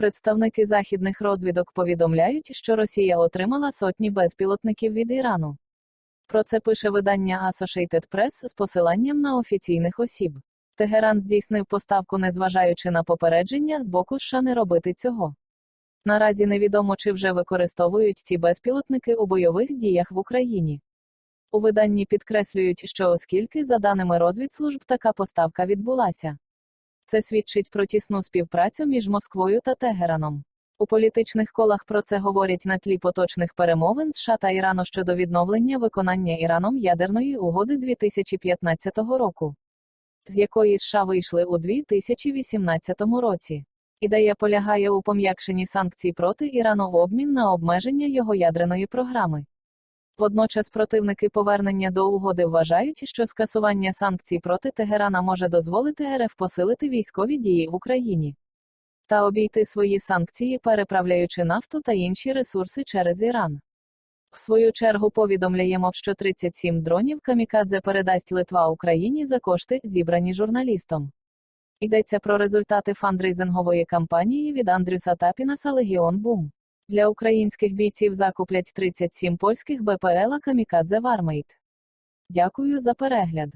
Представники західних розвідок повідомляють, що Росія отримала сотні безпілотників від Ірану. Про це пише видання Associated Press з посиланням на офіційних осіб. Тегеран здійснив поставку, незважаючи на попередження з боку США не робити цього. Наразі невідомо, чи вже використовують ці безпілотники у бойових діях в Україні. У виданні підкреслюють, що оскільки, за даними розвідслужб, така поставка відбулася. Це свідчить про тісну співпрацю між Москвою та Тегераном. У політичних колах про це говорять на тлі поточних перемовин США та Ірану щодо відновлення виконання Іраном ядерної угоди 2015 року, з якої США вийшли у 2018 році. Ідея полягає у пом'якшенні санкцій проти Ірану в обмін на обмеження його ядерної програми. Водночас противники повернення до угоди вважають, що скасування санкцій проти Тегерана може дозволити РФ посилити військові дії в Україні та обійти свої санкції, переправляючи нафту та інші ресурси через Іран. В свою чергу повідомляємо, що 37 дронів Камікадзе передасть Литва Україні за кошти, зібрані журналістом. Йдеться про результати фандрейзингової кампанії від Андрюса Тапінаса Легіон Бум. Для українських бійців закуплять 37 польських БПЛА Камікадзе Вармейт. Дякую за перегляд.